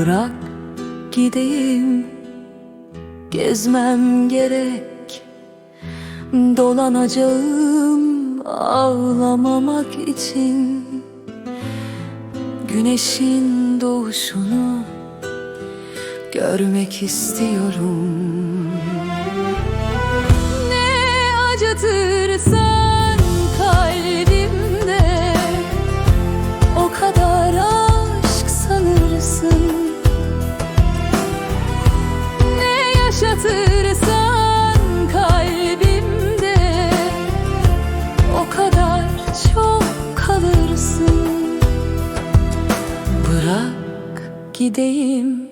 Bırak gideyim. Gezmem gerek. Dolanacağım ağlamamak için. Güneşin doğuşunu görmek istiyorum. Ne acıtırsan gideyim.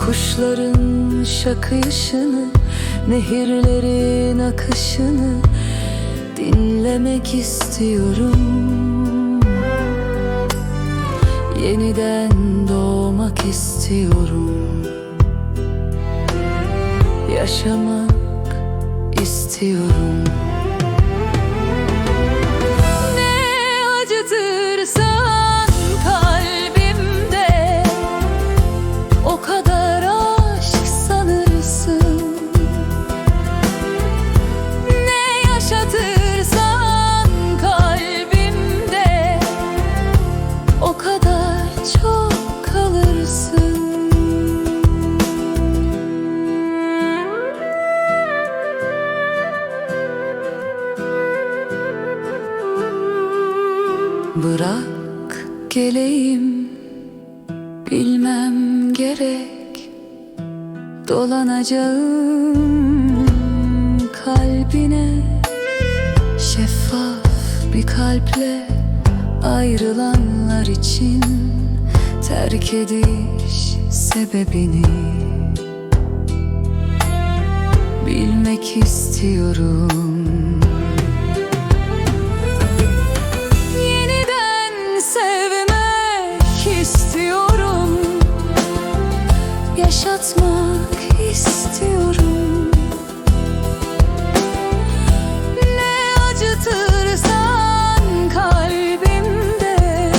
Kuşların şakıyışını Nehirlerin akışını Dinlemek istiyorum. Yeniden doğmak istiyorum. Yaşamak istiyorum Bırak geleyim Bilmem gerek. Dolanacağım kalbine Şeffaf bir kalple Ayrılanlar için Terk ediş sebebini Bilmek istiyorum Yaşatmak istiyorum Ne acıtırsan kalbimde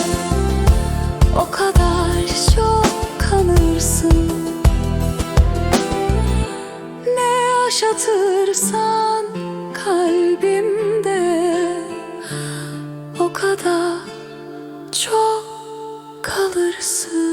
O kadar çok kanırsın Ne yaşatırsan kalbimde o kadar çok kalırsın.